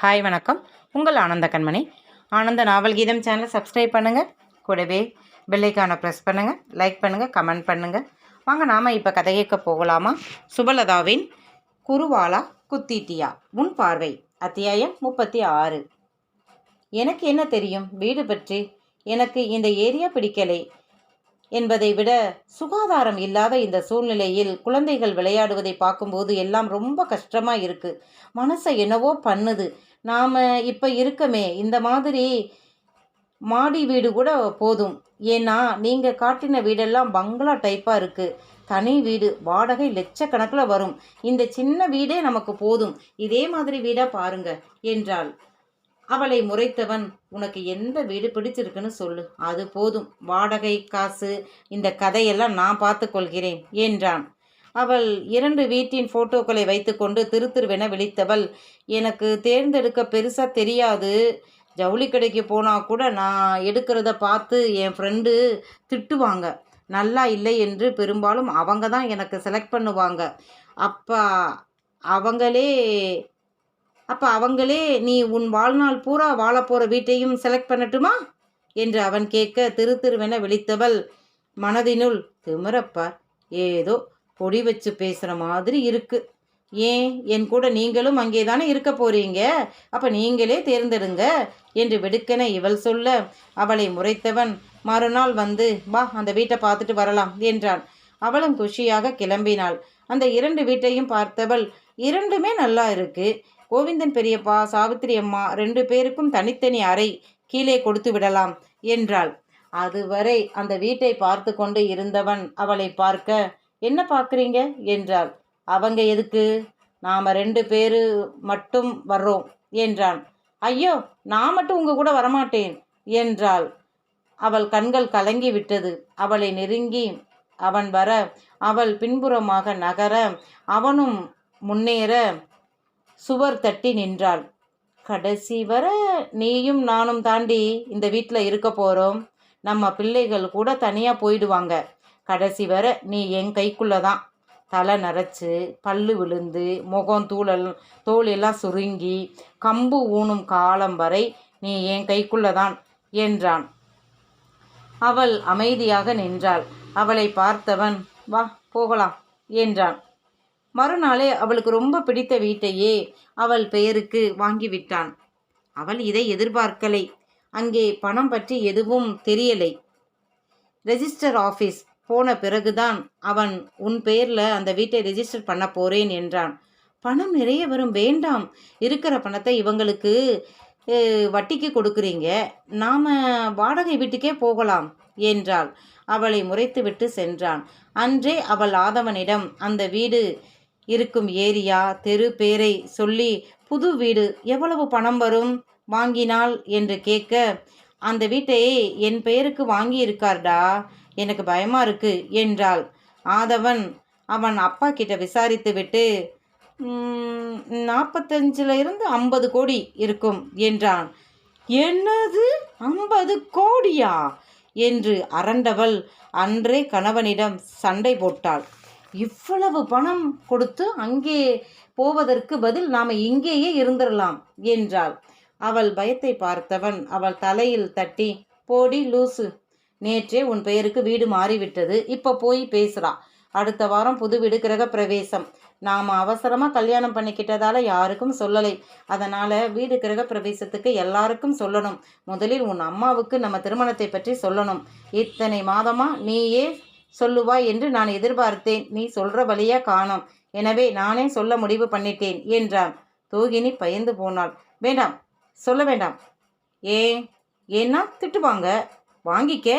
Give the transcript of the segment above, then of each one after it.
Hi வணக்கம். உங்கள் ஆனந்த கண்மணி. ஆனந்த நாவல் கீதம் சேனலை சப்ஸ்கிரைப் பண்ணுங்கள் கூடவே பெல்லைக்கான ப்ரெஸ் பண்ணுங்கள் லைக் பண்ணுங்கள் கமெண்ட் பண்ணுங்கள் வாங்க நாம் இப்போ கதை கேட்க போகலாமா? சுபலதாவின் குருவாலா குத்திட்டியா? உன் பார்வை அத்தியாயம் முப்பத்தி ஆறு. எனக்கு என்ன தெரியும்? வீடு பற்றி. எனக்கு இந்த ஏரியா பிடிக்கலை. என்பதை விட சுகாதாரம் இல்லாத இந்த சூழ்நிலையில் குழந்தைகள் விளையாடுவதை பார்க்கும்போது எல்லாம் ரொம்ப கஷ்டமாக இருக்குது மனசை என்னவோ பண்ணுது. நாம் இப்போ இருக்கமே இந்த மாதிரி மாடி வீடு கூட போதும். ஏன்னா நீங்கள் காட்டின வீடெல்லாம் பங்களா டைப்பாக இருக்குது தனி வீடு வாடகை லட்சக்கணக்கில் வரும். இந்த சின்ன வீடே நமக்கு போதும். இதே மாதிரி வீடாக பாருங்க என்றாள். அவளை முறைத்தவன் உனக்கு எந்த வீடு பிடிச்சிருக்குன்னு சொல்லு. அது போதும். வாடகை காசு இந்த கதையெல்லாம் நான் பார்த்துக்கொள்கிறேன் என்றான். அவள் இரண்டு வீட்டின் ஃபோட்டோக்களை வைத்துக்கொண்டு திரு திருவென விழித்தவள் எனக்கு தேர்ந்தெடுக்க பெருசாக தெரியாது. ஜவுளி கடைக்கு போனால் கூட நான் எடுக்கிறத பார்த்து என் ஃப்ரெண்டு திட்டுவாங்க. நல்லா இல்லை என்று பெரும்பாலும் அவங்க தான் எனக்கு செலக்ட் பண்ணுவாங்க. அப்போ அவங்களே அப்போ அவங்களே நீ உன் வாழ்நாள் பூரா வாழப்போகிற வீட்டையும் செலக்ட் பண்ணட்டுமா? என்று அவன் கேட்க திரு திருவென விழித்தவள் மனதினுள் திமிரப்பார். ஏதோ பொடி வச்சு பேசுகிற மாதிரி இருக்கு. ஏன்? என் கூட நீங்களும் அங்கே தானே இருக்க போறீங்க? அப்போ நீங்களே தேர்ந்தெடுங்க என்று வெடுக்கென இவள் சொல்ல அவளை முறைத்தவன் மறுநாள் வந்து வா அந்த வீட்டை பார்த்துட்டு வரலாம் என்றான். அவளும் குஷியாக கிளம்பினாள். அந்த இரண்டு வீட்டையும் பார்த்தவள் இரண்டுமே நல்லா இருக்கு. கோவிந்தன் பெரியப்பா சாவித்திரி அம்மா ரெண்டு பேருக்கும் தனித்தனி அறை கீழே கொடுத்து விடலாம் என்றாள். அதுவரை அந்த வீட்டை பார்த்து கொண்டு இருந்தவன் அவளை பார்க்க என்ன பார்க்குறீங்க? என்றாள். அவங்க எதுக்கு? நாம் ரெண்டு பேரு மட்டும் வர்றோம் என்றான். ஐயோ நான் மட்டும் உங்க கூட வரமாட்டேன் என்றாள். அவள் கண்கள் கலங்கி விட்டது. அவளை நெருங்கி அவன் வர அவள் பின்புறமாக நகர அவனும் முன்னேற சுவர் தட்டி நின்றாள். கடைசி வர நீயும் நானும் தாண்டி இந்த வீட்டில் இருக்க போகிறோம் நம்ம பிள்ளைகள் கூட தனியாக போயிடுவாங்க. கடைசி வர நீ என் கைக்குள்ளே தான் தலை நரைச்சி பல்லு விழுந்து முகம் தூளல் தோல் எல்லாம் சுருங்கி கம்பு ஊனும் காலம் வரை நீ என் கைக்குள்ளே தான் என்றான். அவள் அமைதியாக நின்றாள். அவளை பார்த்தவன் வா போகலாம் என்றான். மறுநாளே அவளுக்கு ரொம்ப பிடித்த வீட்டையே அவள் பெயருக்கு வாங்கிவிட்டான். அவள் இதை எதிர்பார்க்கலை. அங்கே பணம் பற்றி எதுவும் தெரியலை. ரெஜிஸ்டர் ஆஃபீஸ் போன பிறகுதான் அவன் உன் பெயரில் அந்த வீட்டை ரெஜிஸ்டர் பண்ண போறேன் என்றான். பணம் நிறைய வரும் வேண்டாம். இருக்கிற பணத்தை இவங்களுக்கு வட்டிக்கு கொடுக்குறீங்க. நாம் வாடகை வீட்டுக்கே போகலாம். என்றாள். அவளை முறைத்துவிட்டு சென்றான். அன்றே அவள் ஆதவனிடம் அந்த வீடு இருக்கும் ஏரியா தெரு பேரை சொல்லி புது வீடு எவ்வளவு பணம் வரும்? வாங்கினாள் என்று கேட்க அந்த வீட்டை என் பெயருக்கு வாங்கி இருக்கார்டா எனக்கு பயமா இருக்கு என்றாள். ஆதவன் அவன் அப்பா கிட்ட விசாரித்து விட்டு நாற்பத்தஞ்சில் இருந்து ஐம்பது கோடி இருக்கும் என்றான். என்னது? ஐம்பது கோடியா? என்று அரண்டவள் அன்றே கணவனிடம் சண்டை போட்டாள். இவ்வளவு பணம் கொடுத்து அங்கே போவதற்கு பதில் நாம் இங்கேயே இருந்துடலாம் என்றாள். அவள் பயத்தை பார்த்தவன் அவள் தலையில் தட்டி போடி லூசு நேற்றே உன் பெயருக்கு வீடு மாறிவிட்டது இப்போ போய் பேசுகிறா அடுத்த வாரம் புது வீடு கிரக பிரவேசம் நாம் அவசரமாக கல்யாணம் பண்ணிக்கிட்டதால யாருக்கும் சொல்லலை. அதனால் வீடு கிரக பிரவேசத்துக்கு எல்லாருக்கும் சொல்லணும். முதலில் உன் அம்மாவுக்கு நம்ம திருமணத்தை பற்றி சொல்லணும். இத்தனை மாதமாக நீயே சொல்லுவாய் என்று நான் எதிர்பார்த்தேன். நீ சொல்கிற வழியாக காணோம். எனவே நானே சொல்ல முடிவு பண்ணிட்டேன் என்றான். தூகினி பயந்து போனாள். வேண்டாம் சொல்ல வேண்டாம். ஏன்? ஏன்னா திட்டுவாங்க. வாங்கிக்க.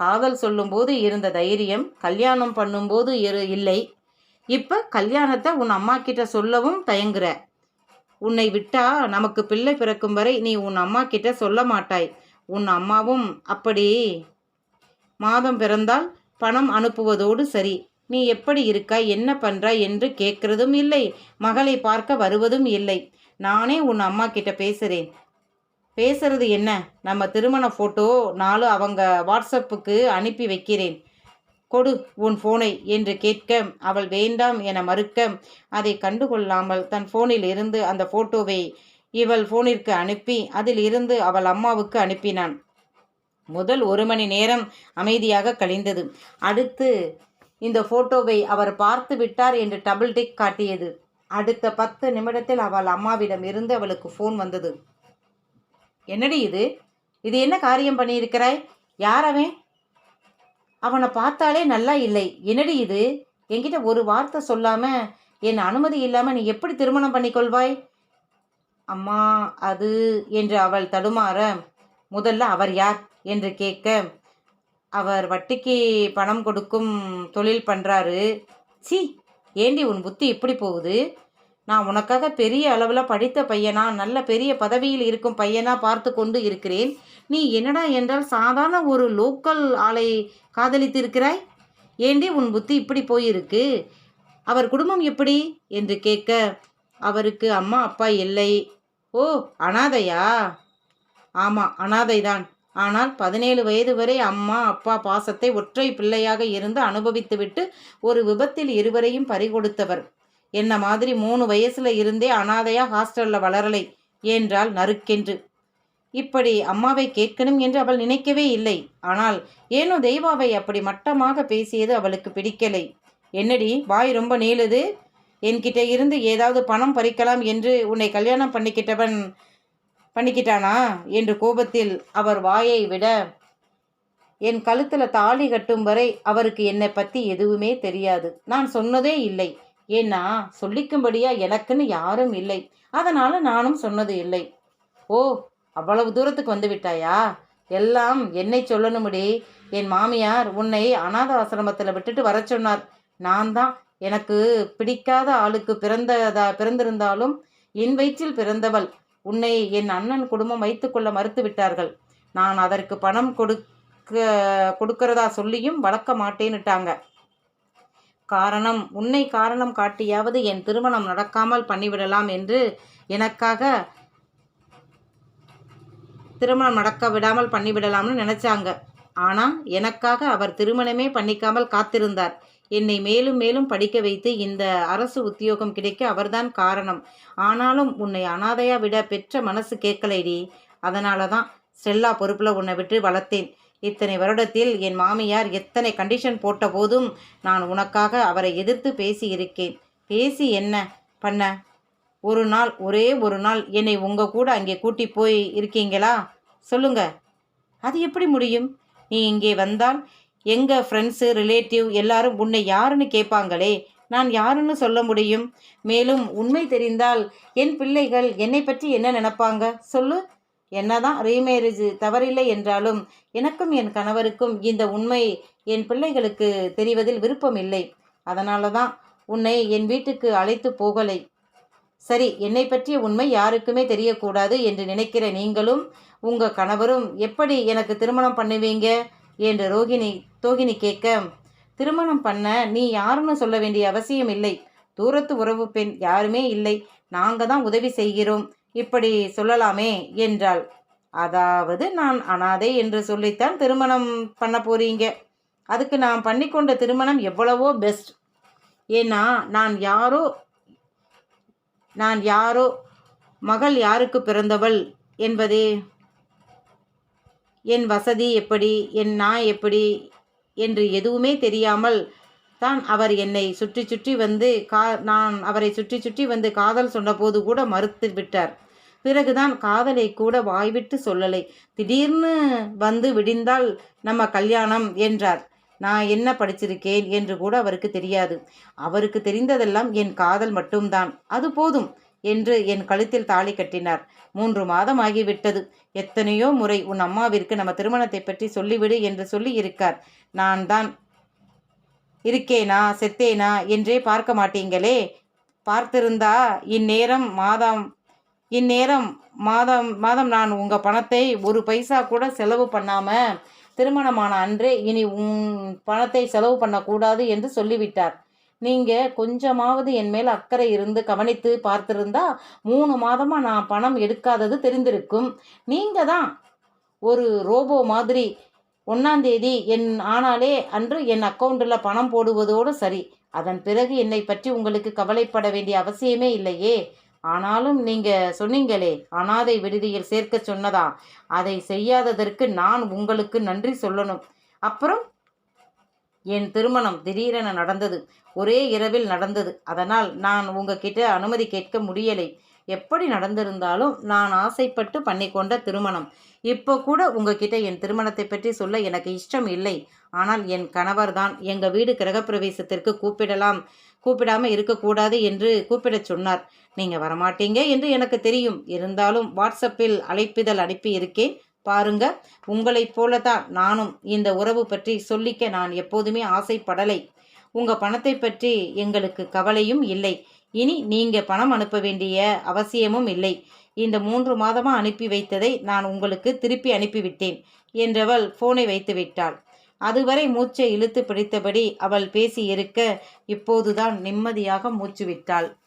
காதல் சொல்லும்போது இருந்த தைரியம் கல்யாணம் பண்ணும்போது இரு இல்லை. இப்போ கல்யாணத்தை உன் அம்மா கிட்ட சொல்லவும் தயங்குற. உன்னை விட்டா நமக்கு பிள்ளை பிறக்கும் வரை நீ உன் அம்மா கிட்ட சொல்ல மாட்டாய். உன் அம்மாவும் அப்படி. மாதம் பிறந்தால் பணம் அனுப்புவதோடு சரி. நீ எப்படி இருக்காய் என்ன பண்றாய் என்று கேட்கறதும் இல்லை. மகளை பார்க்க வருவதும் இல்லை. நானே உன் அம்மா கிட்ட பேசுகிறேன் பேசுறது என்ன? நம்ம திருமண ஃபோட்டோ நாலு அவங்க வாட்ஸ்அப்புக்கு அனுப்பி வைக்கிறேன். கொடு உன் ஃபோனை என்று கேட்க அவள் வேண்டாம் என மறுக்க அதை கண்டுகொள்ளாமல் தன் ஃபோனில் இருந்து அந்த ஃபோட்டோவை இவள் ஃபோனிற்கு அனுப்பி அதில் இருந்து அவள் அம்மாவுக்கு அனுப்பினான். முதல் ஒரு மணி நேரம் அமைதியாக கழிந்தது. அடுத்து இந்த ஃபோட்டோவை அவர் பார்த்து விட்டார் என்று டபுள் டிக் காட்டியது. அடுத்த பத்து நிமிடத்தில் அவள் அம்மாவிடம் இருந்து அவளுக்கு ஃபோன் வந்தது. என்னடி இது? இது என்ன காரியம் பண்ணியிருக்கிறாய்? யார் அவன்? அவனை பார்த்தாலே நல்லா இல்லை. என்னடி இது? என்கிட்ட ஒரு வார்த்தை சொல்லாம என் அனுமதி இல்லாம நீ எப்படி திருமணம் பண்ணிக்கொள்வாய் அம்மா அது என்று அவள் தடுமாற முதல்ல அவர் யார் என்று கேட்க அவர் வட்டிக்கு பணம் கொடுக்கும் தொழில் பண்ணுறாரு சி ஏண்டி உன் புத்தி இப்படி போகுது? நான் உனக்காக பெரிய அளவில் படித்த பையனா நல்ல பெரிய பதவியில் இருக்கும் பையனா பார்த்து கொண்டு இருக்கிறேன். நீ என்னடா என்றால் சாதாரண ஒரு லோக்கல் ஆளை காதலித்து இருக்கிறாய் ஏண்டி உன் புத்தி இப்படி போயிருக்கு? அவர் குடும்பம் எப்படி? என்று கேட்க அவருக்கு அம்மா அப்பா இல்லை. ஓ அனாதையா? ஆமாம் அனாதைதான். ஆனால் பதினேழு வயது வரை அம்மா அப்பா பாசத்தை ஒற்றை பிள்ளையாக இருந்து அனுபவித்துவிட்டு ஒரு விபத்தில் இருவரையும் பறிகொடுத்தவர். என்ன மாதிரி மூணு வயசுல இருந்தே அனாதையா ஹாஸ்டல்ல வளரலை என்றால் நறுக்கென்று. இப்படி அம்மாவை கேட்கணும் என்று அவள் நினைக்கவே இல்லை. ஆனால் ஏனோ தெய்வாவை அப்படி மட்டமாக பேசியது அவளுக்கு பிடிக்கலை. என்னடி வாய் ரொம்ப நீளுது? என்கிட்ட இருந்து ஏதாவது பணம் பறிக்கலாம் என்று உன்னை கல்யாணம் பண்ணிக்கிட்டவன் பண்ணிக்கிட்டானா? என்று கோபத்தில் அவர் வாயை விட என் கழுத்தில் தாலி கட்டும் வரை அவருக்கு என்னை பற்றி எதுவுமே தெரியாது. நான் சொன்னதே இல்லை. ஏன்னா சொல்லிக்கும்படியா எனக்குன்னு யாரும் இல்லை. அதனால நானும் சொன்னது இல்லை. ஓ அவ்வளவு தூரத்துக்கு வந்து விட்டாயா? எல்லாம் என்னை சொல்லணும்படி என் மாமியார் உன்னை அநாத ஆசிரமத்தில் விட்டுட்டு வர சொன்னார். நான் தான் எனக்கு பிடிக்காத ஆளுக்கு பிறந்ததா பிறந்திருந்தாலும் என் வயிற்றில் பிறந்தவள். உன்னை என் அண்ணன் குடும்பம் வைத்துக்கொள்ள மறுத்து விட்டார்கள். நான் அதற்கு பணம் கொடுக்க கொடுக்கறதா சொல்லியும் வளர்க்க மாட்டேன்னுட்டாங்க. காரணம். உன்னை காரணம் காட்டியாவது என் திருமணம் நடக்காமல் பண்ணிவிடலாம் என்று எனக்காக திருமணம் நடக்க விடாமல் பண்ணிவிடலாம்னு நினைச்சாங்க. ஆனால் எனக்காக அவர் திருமணமே பண்ணிக்காமல் காத்திருந்தார். என்னை மேலும் மேலும் படிக்க வைத்து இந்த அரசு உத்தியோகம் கிடைக்க அவர்தான் காரணம். ஆனாலும் உன்னை அனாதையா விட பெற்ற மனசு கேட்கலைடி. அதனால தான் ஸ்டெல்லா பொறுப்பில் உன்னை விட்டு வளர்த்தேன். இத்தனை வருடத்தில் என் மாமியார் எத்தனை கண்டிஷன் போட்ட போதும் நான் உனக்காக அவரை எதிர்த்து பேசி இருக்கேன் பேசி என்ன? பண்ண? ஒரு நாள் ஒரே ஒரு நாள் என்னை உங்கள் கூட அங்கே கூட்டி போய் இருக்கீங்களா? சொல்லுங்க. அது எப்படி முடியும்? நீ இங்கே வந்தால் எங்கள் ஃப்ரெண்ட்ஸு ரிலேட்டிவ் எல்லாரும் உன்னை யாருன்னு கேட்பாங்களே? நான் யாருன்னு சொல்ல முடியும்? மேலும் உண்மை தெரிந்தால் என் பிள்ளைகள் என்னை பற்றி என்ன நினைப்பாங்க? சொல்லு. என்னதான் ரீமேரேஜ் தவறில்லை என்றாலும் எனக்கும் என் கணவருக்கும் இந்த உண்மை என் பிள்ளைகளுக்கு தெரிவதில் விருப்பம் இல்லை அதனால தான் உன்னை என் வீட்டுக்கு அழைத்து போகலை. சரி என்னை பற்றிய உண்மை யாருக்குமே தெரியக்கூடாது என்று நினைக்கிற நீங்களும் உங்கள் கணவரும் எப்படி எனக்கு திருமணம் பண்ணுவீங்க? என்று ரோகிணி தோகினி கேட்க திருமணம் பண்ண நீ யாருன்னு சொல்ல வேண்டிய அவசியம் இல்லை தூரத்து உறவு பெண் யாருமே இல்லை. நாங்கள் தான் உதவி செய்கிறோம். இப்படி சொல்லலாமே என்றாள். அதாவது நான் அனாதை என்று சொல்லித்தான் திருமணம் பண்ண போறீங்க. அதுக்கு நான் பண்ணிக்கொண்ட திருமணம் எவ்வளவோ பெஸ்ட் ஏன்னா நான் யாரோ நான் யாரோ மகள் யாருக்கு பிறந்தவள் என்பதே? என் வசதி எப்படி என் நான் எப்படி என்று எதுவுமே தெரியாமல் தான் அவர் என்னை சுற்றி சுற்றி வந்து கா நான் அவரை சுற்றி சுற்றி வந்து காதல் சொன்னபோது கூட மறுத்து விட்டார். பிறகுதான் காதலை கூட வாய்விட்டு சொல்லலை. திடீர்னு வந்து விடிந்தால் நம்ம கல்யாணம் என்றார். நான் என்ன படிச்சிருக்கேன் என்று கூட அவருக்கு தெரியாது. அவருக்கு தெரிந்ததெல்லாம் என் காதல் மட்டும்தான். அது போதும் என்று என் கழுத்தில் தாலி கட்டினார். மூன்று மாதம் ஆகிவிட்டது. எத்தனையோ முறை உன் அம்மாவிற்கு நம்ம திருமணத்தை பற்றி சொல்லிவிடு என்று சொல்லி இருக்கார். நான் தான் இருக்கேனா செத்தேனா என்றே பார்க்க மாட்டீங்களே? பார்த்திருந்தா இந்நேரம் மாதம் இந்நேரம் மாதம் மாதம் நான் உங்கள் பணத்தை ஒரு பைசா கூட செலவு பண்ணாமல் திருமணமான அன்றே இனி உன் பணத்தை செலவு பண்ணக்கூடாது என்று சொல்லிவிட்டார். நீங்கள் கொஞ்சமாவது என் மேல் அக்கறை இருந்து கவனித்து பார்த்துருந்தா மூணு மாதமாக நான் பணம் எடுக்காதது தெரிந்திருக்கும். நீங்கள் தான் ஒரு ரோபோ மாதிரி ஒன்றாந்தேதி என் ஆனாலே அன்று என் அக்கௌண்ட்டில் பணம் போடுவதோடு சரி. அதன் பிறகு என்னை பற்றி உங்களுக்கு கவலைப்பட வேண்டிய அவசியமே இல்லையே. ஆனாலும் நீங்க சொன்னீங்களே அனாதை விடுதியில் சேர்க்க சொன்னதா? அதை செய்யாததற்கு நான் உங்களுக்கு நன்றி சொல்லணும். அப்புறம்? என் திருமணம் திடீரென நடந்தது. ஒரே இரவில் நடந்தது. அதனால் நான் உங்ககிட்ட அனுமதி கேட்க முடியலை. எப்படி நடந்திருந்தாலும் நான் ஆசைப்பட்டு பண்ணிக்கொண்ட திருமணம். இப்போ கூட உங்ககிட்ட என் திருமணத்தை பற்றி சொல்ல எனக்கு இஷ்டம் இல்லை. ஆனால் என் கணவர் தான். எங்கள் வீடு கிரகப்பிரவேசத்திற்கு கூப்பிடலாம். கூப்பிடாம இருக்கக்கூடாது என்று கூப்பிடச் சொன்னார். நீங்கள் வரமாட்டீங்க என்று எனக்கு தெரியும். இருந்தாலும் வாட்ஸ்அப்பில் அழைப்பிதழ் அனுப்பி இருக்கேன் பாருங்க உங்களைப் போல தான் நானும் இந்த உறவு பற்றி சொல்லிக்க நான் எப்போதுமே ஆசைப்படலை. உங்கள் பணத்தை பற்றி எங்களுக்கு கவலையும் இல்லை. இனி நீங்கள் பணம் அனுப்ப வேண்டிய அவசியமும் இல்லை. இந்த மூன்று மாதமாக அனுப்பி வைத்ததை நான் உங்களுக்கு திருப்பி அனுப்பிவிட்டேன் என்றவள் ஃபோனை வைத்து விட்டாள். அதுவரை மூச்சை இழுத்து பிடித்தபடி அவள் பேசி இருக்க இப்போதுதான் நிம்மதியாக மூச்சு விட்டாள்.